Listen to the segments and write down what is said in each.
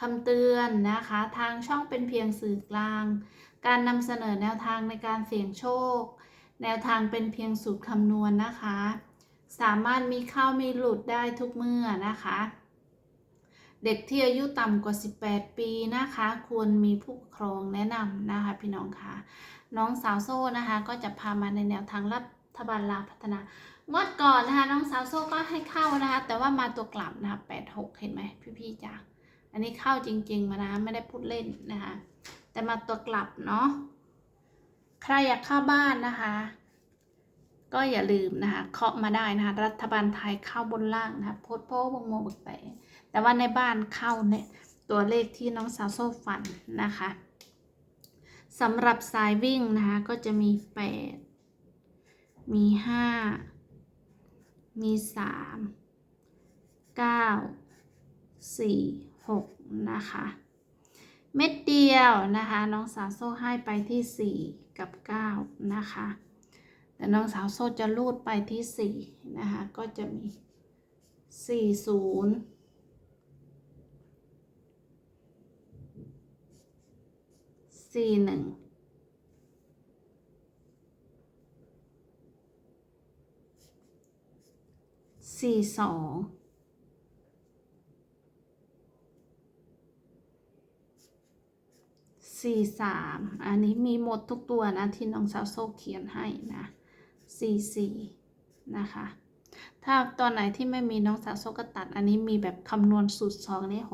คำเตือนนะคะ ทางช่องเป็นเพียงสื่อกลาง การนำเสนอแนวทางในการเสี่ยงโชค แนวทางเป็นเพียงสูตรคำนวณนะคะ สามารถมีเข้ามีหลุดได้ทุกเมื่อนะคะ เด็กที่อายุต่ำกว่า 18 ปีนะคะ ควรมีผู้ปกครองแนะนำนะคะพี่น้องค่ะน้องสาวโซ่นะคะ ก็จะพามาในแนวทางรัฐบาลลาวพัฒนาเมื่อก่อนนะคะ น้องสาวโซ่ก็ให้เข้านะคะ แต่ว่ามาตัวกลับนะคะ86 เห็นไหมพี่ๆจ๋า อันนี้เข้าจริง ๆ มานะไม่ได้พูดเล่นนะคะ แต่มาตัวกลับเนาะใครอยากเข้าบ้านนะคะ ก็อย่าลืมนะคะเคาะมาได้นะคะ รัฐบาลไทยเข้าบนล่างนะคะโพสโพวงโมบึกแต่แต่ว่าในบ้านเข้าเนี่ยตัวเลขที่น้องสาวโซ่ฝันนะคะสำหรับสายวิ่งนะคะ ก็จะมี 8 มี 5 มี 3 9 4 6 นะคะ เม็ดเดียวนะคะ น้องสาวโซ่ให้ไปที่ 4 กับ 9 นะคะ แต่น้องสาวโซ่จะลูดไปที่ 4 นะคะ ก็จะมี 40 41 42สี่ สามอันนี้มีหมดทุกตัวนะที่น้องสาวโซเขียนให้นะสี่สี่นะคะ ถ้าตอนไหนที่ไม่มีน้องสาวโซก็ตัด อันนี้มีแบบคำนวณสูตรสองนี่โห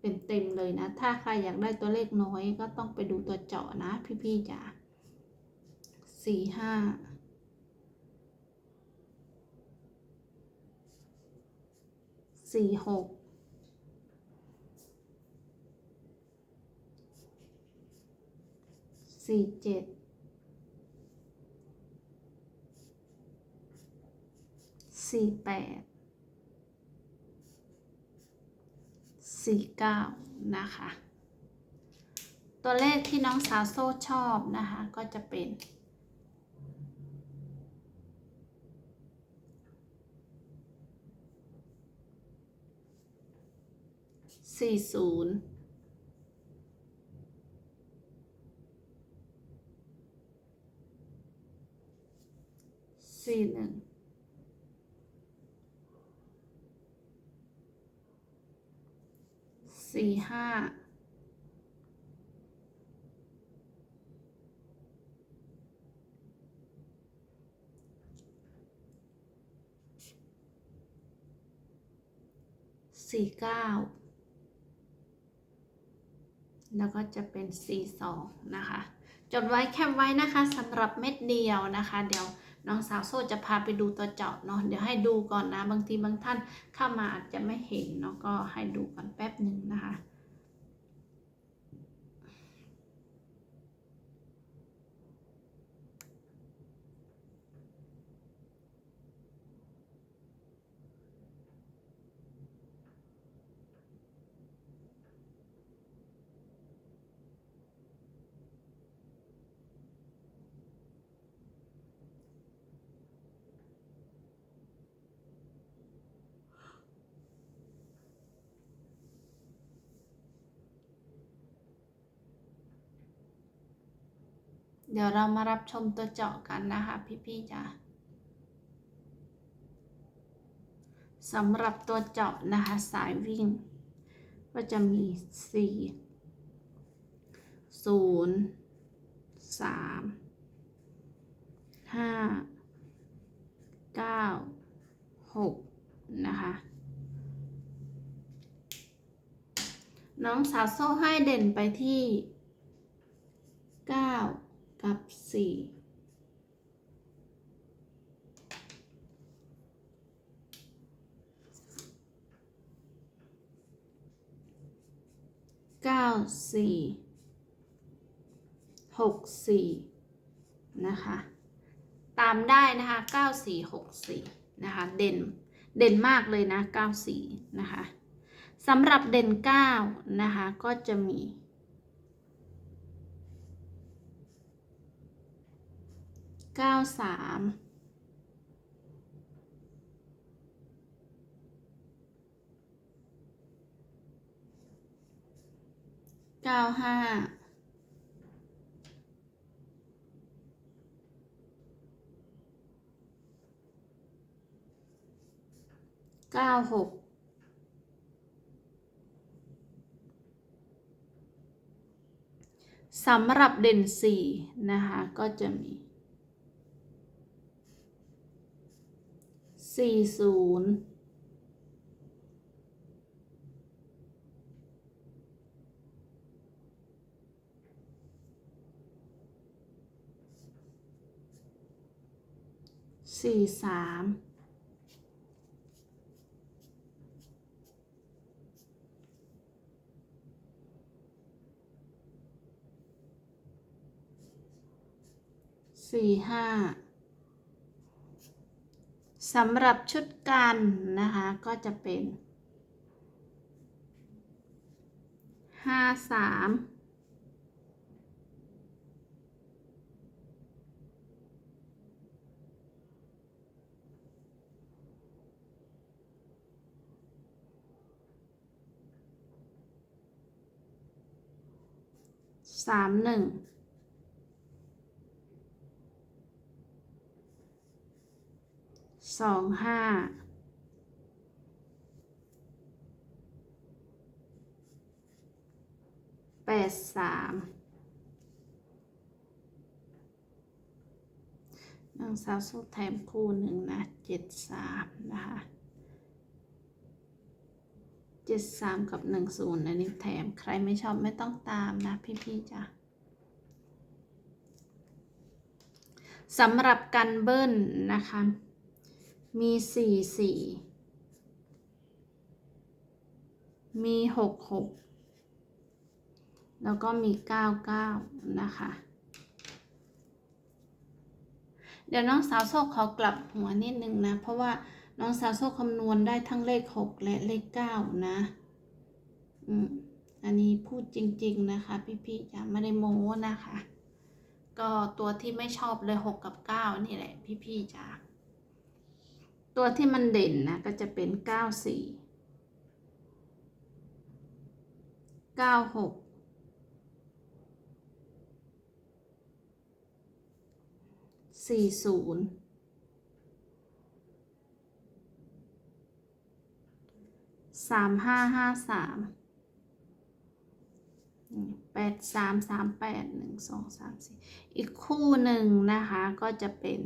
เต็มเต็มเลยนะ ถ้าใครอยากได้ตัวเลขน้อยก็ต้องไปดูตัวเจาะนะ พี่ๆจ๋าสี่ห้าสี่หก สี่เจ็ดสี่แปดสี่เก้านะคะ ตัวเลขที่น้องสาวโซ่ชอบนะคะ ก็จะเป็นสี่ศูนย์ สี่หนึ่งสี่ห้าสี่เก้าแล้วก็จะเป็นสี่สองนะคะ จดไว้แคปไว้นะคะสำหรับเม็ดเดียวนะคะ เดี๋ยว น้องสาวโซ่จะพาไปดูตัวเจาะเนาะเดี๋ยวให้ดูก่อนนะ บางทีบางท่านเข้ามาอาจจะไม่เห็นเนาะก็ให้ดูก่อนแป๊บหนึ่งนะคะ เดี๋ยวเรามารับชมตัวเจาะกันนะคะพี่ๆจ้ะสำหรับตัวเจาะนะคะสายวิ่ง ก็จะมีสี่ศูนย์สามห้าเก้าหกนะคะ น้องสาวโซ่ให้เด่นไปที่ กับสี่เก้าสี่หกสี่นะคะ ตามได้นะคะเก้าสี่หกสี่นะคะ เด่น เด่นมากเลยนะเก้าสี่นะคะสำหรับเด่นเก้านะคะ ก็จะมี เก้าสามเก้าห้าเก้าหกสำหรับเด่นสี่นะคะ ก็จะมี สี่ศูนย์สี่สามสี่ห้า สำหรับชุดกันนะคะก็จะเป็นห้าสามสามหนึ่ง สองห้าแปดสามนางสาวสุดแถมคู่หนึ่งนะเจ็ดสามนะคะเจ็ดสามกับหนึ่งศูนย์อันนี้แถมใครไม่ชอบไม่ต้องตามนะพี่ๆจ้ะสำหรับกันเบิ้ลนะคะ มีสี่สี่มีหกหกแล้วก็มีเก้าเก้านะคะ เดี๋ยวน้องสาวโซกขอกลับหัวนิดนึงนะ เพราะว่าน้องสาวโซกคำนวณได้ทั้งเลขหกและเลขเก้านะ อืมอันนี้พูดจริง ๆ นะคะ พี่ๆจะไม่ได้โม้นะคะ ก็ตัวที่ไม่ชอบเลยหกกับเก้านี่แหละ พี่ๆจ้า ตัวที่มันเด่นนะก็จะเป็นเก้าสี่เก้าหกสี่ศูนย์สามห้าห้าสามแปดสามสามแปดหนึ่งสองสามสี่อีกคู่หนึ่งนะคะก็จะเป็น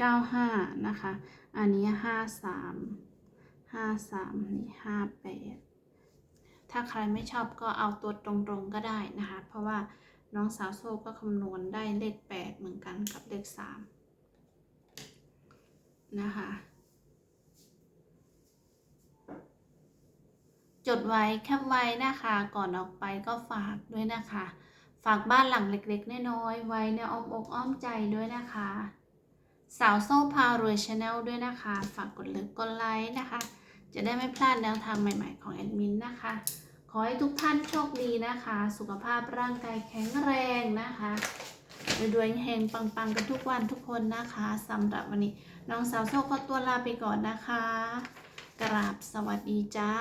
ก้าห้านะคะ อันนี้ห้าสามห้าสามนี่ห้าแปดถ้าใครไม่ชอบก็เอาตัวตรงๆก็ได้นะคะ เพราะว่าน้องสาวโซ่ก็คำนวณได้เลขแปดเหมือนกันกับเลขสามนะคะจดไว้แคปไว้นะคะ ก่อนออกไปก็ฝากด้วยนะคะ ฝากบ้านหลังเล็กๆน้อยๆไว้ในอ้อมอกอ้อมใจด้วยนะคะ สาวโซ่พารวยชาแนลด้วยนะคะ ฝากกดเลิฟกดไลค์นะคะ จะได้ไม่พลาดแนวทางใหม่ ๆ ของแอดมินนะคะ ขอให้ทุกท่านโชคดีนะคะ สุขภาพร่างกายแข็งแรงนะคะรวยๆเฮงปังๆ กันทุกวันทุกคนนะคะสำหรับวันนี้น้องสาวโซ่ก็ตัวลาไปก่อนนะคะ กราบสวัสดีจ้า